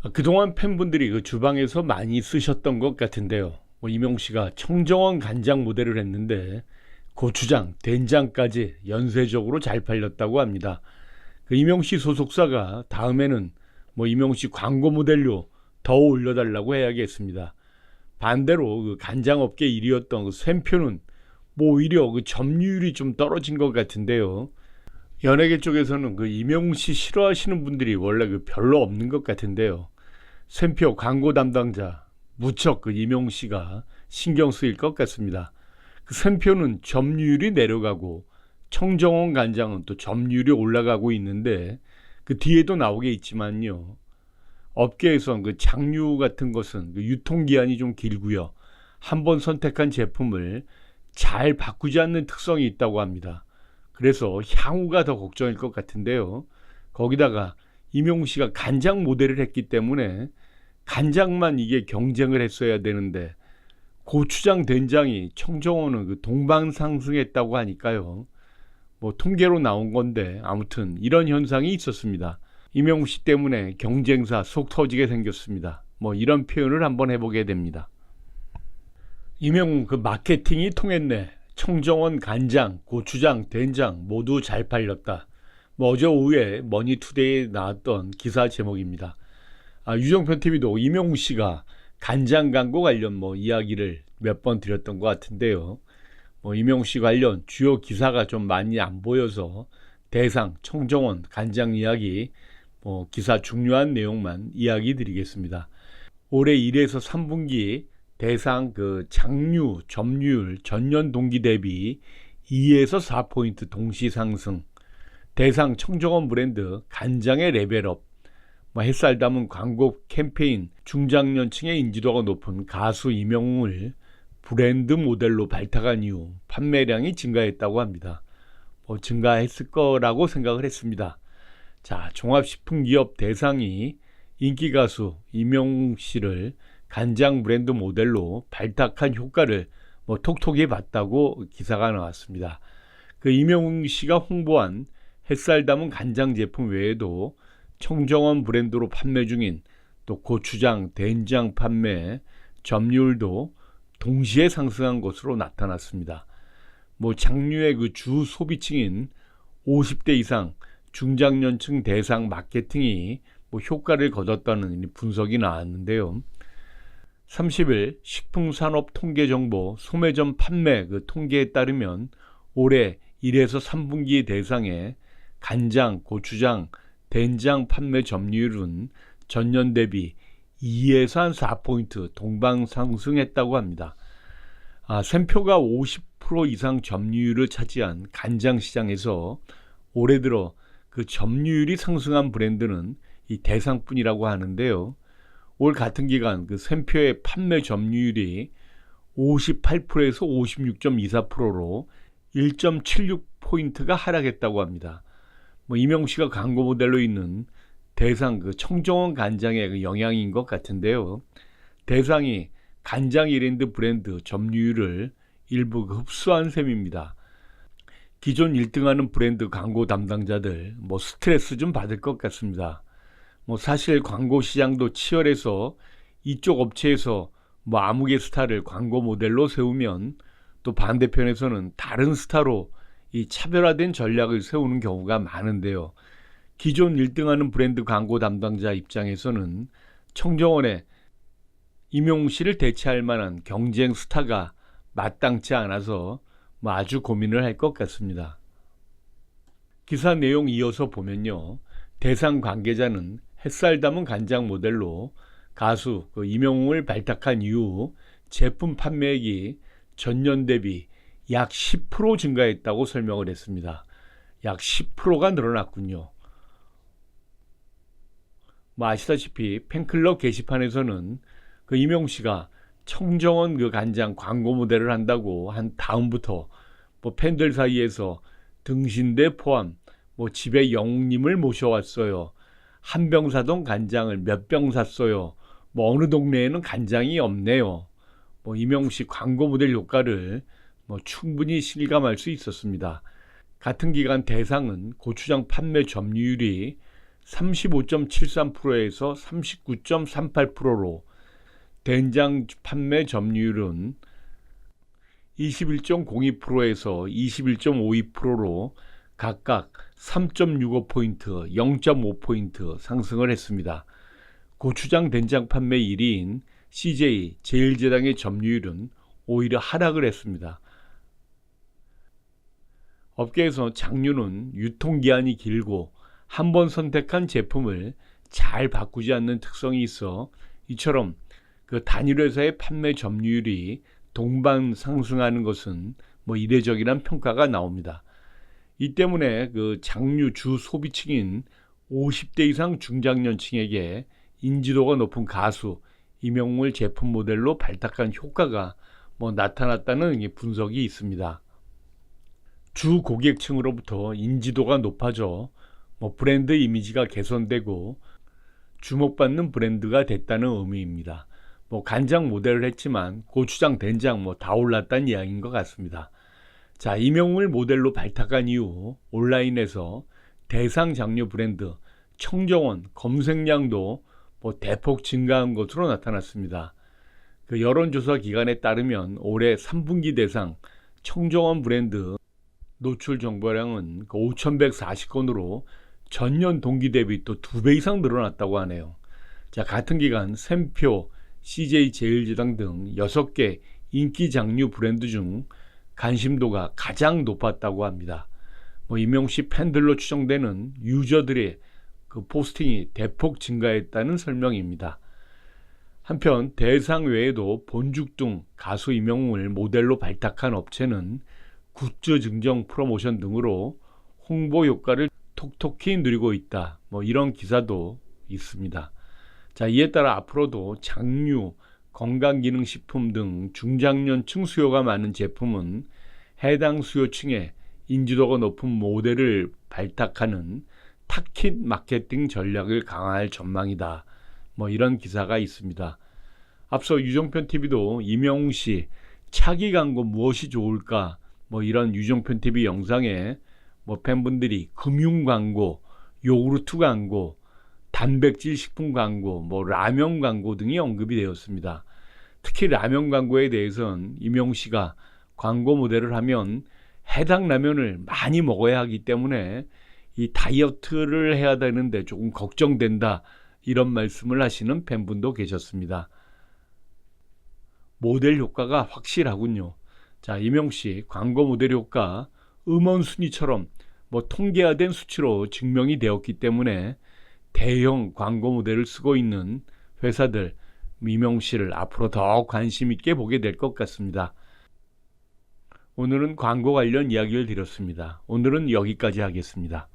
아, 그동안 팬분들이 그 주방에서 많이 쓰셨던 것 같은데요. 뭐 이명 씨가 청정원 간장 모델을 했는데 고추장, 된장까지 연쇄적으로 잘 팔렸다고 합니다. 그 이명 씨 소속사가 다음에는 뭐 이명 씨 광고 모델료 더 올려달라고 해야겠습니다. 반대로 그 간장업계 1위였던 그 샘표는 뭐 오히려 그 점유율이 좀 떨어진 것 같은데요. 연예계 쪽에서는 그 이명웅 씨 싫어하시는 분들이 원래 그 별로 없는 것 같은데요. 샘표 광고 담당자 무척 그 이명웅 씨가 신경 쓰일 것 같습니다. 그 샘표는 점유율이 내려가고 청정원 간장은 또 점유율이 올라가고 있는데 그 뒤에도 나오게 있지만요. 업계에선 그 장류 같은 것은 그 유통기한이 좀 길고요. 한번 선택한 제품을 잘 바꾸지 않는 특성이 있다고 합니다. 그래서 향후가 더 걱정일 것 같은데요. 거기다가 임용 씨가 간장 모델을 했기 때문에 간장만 이게 경쟁을 했어야 되는데 고추장 된장이 청정원은 그 동방 상승했다고 하니까요. 뭐 통계로 나온 건데 아무튼 이런 현상이 있었습니다. 임용 씨 때문에 경쟁사 속 터지게 생겼습니다. 뭐 이런 표현을 한번 해보게 됩니다. 임용 그 마케팅이 통했네. 청정원 간장, 고추장, 된장 모두 잘 팔렸다. 뭐 어제 오후에 머니투데이에 나왔던 기사 제목입니다. 아, 유정편 TV도 임용 씨가 간장 광고 관련 뭐 이야기를 몇 번 드렸던 것 같은데요. 뭐 임용 씨 관련 주요 기사가 좀 많이 안 보여서 대상, 청정원, 간장 이야기 뭐 기사 중요한 내용만 이야기 드리겠습니다. 올해 1에서 3분기 대상 그 장류 점유율 전년 동기 대비 2에서 4포인트 동시 상승. 대상 청정원 브랜드 간장의 레벨업. 뭐 햇살 담은 광고 캠페인 중장년층의 인지도가 높은 가수 이명웅을 브랜드 모델로 발탁한 이후 판매량이 증가했다고 합니다. 뭐 증가했을 거라고 생각을 했습니다. 자, 종합식품기업 대상이 인기 가수 이명웅 씨를 간장 브랜드 모델로 발탁한 효과를 뭐 톡톡히 봤다고 기사가 나왔습니다. 그 이명웅 씨가 홍보한 햇살 담은 간장 제품 외에도 청정원 브랜드로 판매 중인 또 고추장, 된장 판매 점유율도 동시에 상승한 것으로 나타났습니다. 뭐 장류의 그 주 소비층인 50대 이상 중장년층 대상 마케팅이 뭐 효과를 거뒀다는 분석이 나왔는데요. 30일 식품산업 통계정보 소매점 판매 그 통계에 따르면 올해 1에서 3분기 대상의 간장, 고추장, 된장 판매 점유율은 전년 대비 2에서 한 4포인트 동방 상승했다고 합니다. 아, 샘표가 50% 이상 점유율을 차지한 간장 시장에서 올해 들어 그 점유율이 상승한 브랜드는 이 대상뿐이라고 하는데요. 올 같은 기간 그 샘표의 판매 점유율이 58%에서 56.24%로 1.76포인트가 하락했다고 합니다. 뭐 이명 씨가 광고 모델로 있는 대상 그 청정원 간장의 그 영향인 것 같은데요. 대상이 간장 이랜드 브랜드 점유율을 일부 그 흡수한 셈입니다. 기존 1등하는 브랜드 광고 담당자들 뭐 스트레스 좀 받을 것 같습니다. 뭐 사실 광고 시장도 치열해서 이쪽 업체에서 뭐 아무개 스타를 광고 모델로 세우면 또 반대편에서는 다른 스타로 이 차별화된 전략을 세우는 경우가 많은데요. 기존 1등하는 브랜드 광고 담당자 입장에서는 청정원의 임용 씨를 대체할 만한 경쟁 스타가 마땅치 않아서 뭐 아주 고민을 할 것 같습니다. 기사 내용 이어서 보면요. 대상 관계자는 햇살 담은 간장 모델로 가수 그 이명웅을 발탁한 이후 제품 판매액이 전년 대비 약 10% 증가했다고 설명을 했습니다. 약 10%가 늘어났군요. 뭐 아시다시피 팬클럽 게시판에서는 그 이명 씨가 청정원 그 간장 광고 모델을 한다고 한 다음부터 뭐 팬들 사이에서 등신대 포함 뭐 집에 영웅님을 모셔왔어요. 한 병사동 간장을 몇 병 샀어요. 뭐 어느 동네에는 간장이 없네요. 뭐 이명식 광고 모델 효과를 뭐 충분히 실감할 수 있었습니다. 같은 기간 대상은 고추장 판매 점유율이 35.73%에서 39.38%로 된장 판매 점유율은 21.02%에서 21.52%로 각각 3.65포인트, 0.5포인트 상승을 했습니다. 고추장 된장 판매 1위인 CJ 제일제당의 점유율은 오히려 하락을 했습니다. 업계에서 장류는 유통기한이 길고 한 번 선택한 제품을 잘 바꾸지 않는 특성이 있어 이처럼 그 단일 회사의 판매 점유율이 동반 상승하는 것은 뭐 이례적이란 평가가 나옵니다. 이 때문에 그 장류 주 소비층인 50대 이상 중장년층에게 인지도가 높은 가수 이명물 제품 모델로 발탁한 효과가 뭐 나타났다는 분석이 있습니다. 주 고객층으로부터 인지도가 높아져 뭐 브랜드 이미지가 개선되고 주목받는 브랜드가 됐다는 의미입니다. 뭐 간장 모델을 했지만 고추장, 된장 뭐 다 올랐다는 이야기인 것 같습니다. 자, 이명을 모델로 발탁한 이후 온라인에서 대상 장류 브랜드 청정원 검색량도 뭐 대폭 증가한 것으로 나타났습니다. 그 여론조사 기관에 따르면 올해 3분기 대상 청정원 브랜드 노출 정보량은 5,140건으로 전년 동기 대비 또 두 배 이상 늘어났다고 하네요. 자, 같은 기간 샘표, CJ 제일제당 등 6개 인기 장류 브랜드 중 관심도가 가장 높았다고 합니다. 뭐 임용씨 팬들로 추정되는 유저들의 그 포스팅이 대폭 증가했다는 설명입니다. 한편 대상 외에도 본죽 등 가수 임용을 모델로 발탁한 업체는 굿즈 증정 프로모션 등으로 홍보 효과를 톡톡히 누리고 있다. 뭐 이런 기사도 있습니다. 자, 이에 따라 앞으로도 장류, 건강기능식품 등 중장년층 수요가 많은 제품은 해당 수요층에 인지도가 높은 모델을 발탁하는 타킷 마케팅 전략을 강화할 전망이다. 뭐 이런 기사가 있습니다. 앞서 유정편 TV도 이명웅 씨 차기 광고 무엇이 좋을까 뭐 이런 유정편 TV 영상에 뭐 팬분들이 금융 광고, 요구르트 광고, 단백질 식품 광고, 뭐 라면 광고 등이 언급이 되었습니다. 특히 라면 광고에 대해서는 이명 씨가 광고 모델을 하면 해당 라면을 많이 먹어야 하기 때문에 이 다이어트를 해야 되는데 조금 걱정된다. 이런 말씀을 하시는 팬분도 계셨습니다. 모델 효과가 확실하군요. 자, 이명 씨 광고 모델 효과 음원 순위처럼 뭐 통계화된 수치로 증명이 되었기 때문에 대형 광고 모델을 쓰고 있는 회사들 이명 씨를 앞으로 더 관심 있게 보게 될 것 같습니다. 오늘은 광고 관련 이야기를 드렸습니다. 오늘은 여기까지 하겠습니다.